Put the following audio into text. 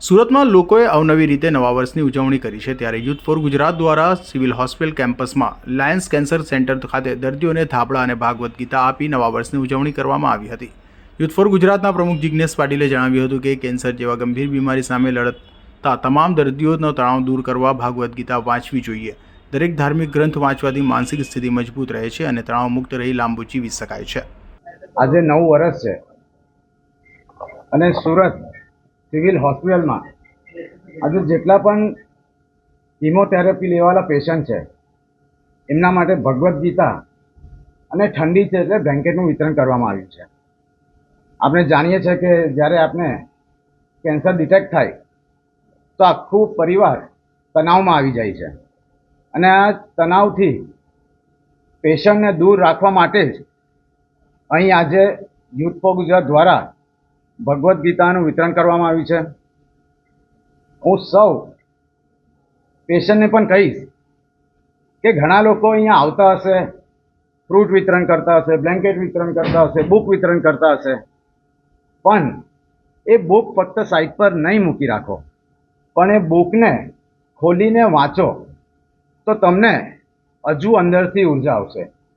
સુરતમાં લોકોએ અવનવી રીતે નવા વર્ષની ઉજવણી કરી છે ત્યારે યુથ ફોર ગુજરાત દ્વારા સિવિલ હોસ્પિટલ કેમ્પસમાં લાયન્સ કેન્સર સેન્ટર ખાતે દર્દીઓને થાપડા અને ભાગવત ગીતા આપી નવા વર્ષની ઉજવણી કરવામાં આવી હતી. યુથ ફોર ગુજરાતના પ્રમુખ જિજ્ઞેશ પાટીલે જણાવ્યું હતું કે કેન્સર જેવા ગંભીર બીમારી સામે લડતા તમામ દર્દીઓનો તણાવ દૂર કરવા ભાગવત ગીતા વાંચવી જોઈએ. દરેક ધાર્મિક ગ્રંથ વાંચવાથી માનસિક સ્થિતિ મજબૂત રહે છે અને તણાવ મુક્ત રહી લાંબુ જીવી શકાય છે. આજે નવ વર્ષ છે અને સુરત સિવિલ હોસ્પિટલમાં આજે જેટલા પણ કિમોથેરાપી લેવાના પેશન્ટ છે, એમના માટે ભગવદ્ ગીતા અને ઠંડી છે એટલે બ્લેન્કેટનું વિતરણ કરવામાં આવ્યું છે. આપણે જાણીએ છીએ કે જ્યારે આપણે કેન્સર ડિટેક્ટ થાય, તો આખું પરિવાર તણાવમાં આવી જાય છે. અને આ તણાવથી પેશન્ટને દૂર રાખવા માટે જ અહીં આજે યુથ ફોર ગુજરાત દ્વારા ભગવદ્ ગીતાનું વિતરણ કરવામાં આવ્યું છે. હું સૌ પેશન્ટને પણ કહીશ કે ઘણા લોકો અહીંયા આવતા હશે, ફ્રૂટ વિતરણ કરતા હશે, બ્લેન્કેટ વિતરણ કરતા હશે, બુક વિતરણ કરતા હશે. પણ એ બુક ફક્ત સાઇટ પર નહીં મૂકી રાખો. પણ એ બુકને ખોલીને વાંચો તો તમને હજુ અંદરથી ઊર્જા આવશે.